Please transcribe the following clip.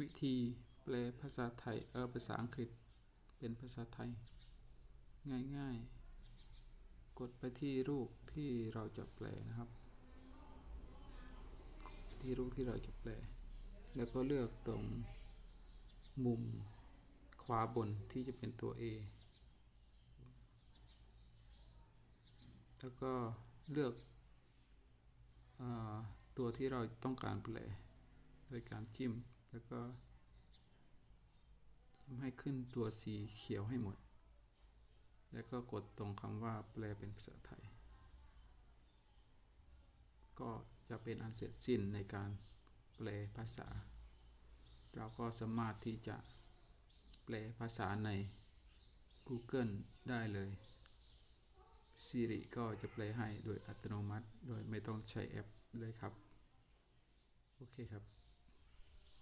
วิธีแปลภาษาไทยเออภาษาอังกฤษเป็นภาษาไทย ง่ายๆ กดไปที่รูปที่เราจะแปลนะครับ ที่รูปที่เราจะแปล แล้วก็เลือกตรงมุมขวาบนที่จะเป็นตัว A แล้วก็เลือกอตัวที่เราต้องการแปล โดยการจิ้ม แล้วก็จิ้มให้ขึ้นตัวสีเขียวให้หมด แล้วก็กดตรงคำว่าแปลเป็นภาษาไทย ก็จะเป็นอันเสร็จสิ้นในการแปลภาษา เราก็สามารถที่จะแปลภาษาใน Google ได้เลย Siri ก็จะแปลให้โดยอัตโนมัติ โดยไม่ต้องใช้แอปเลยครับ โอเคครับ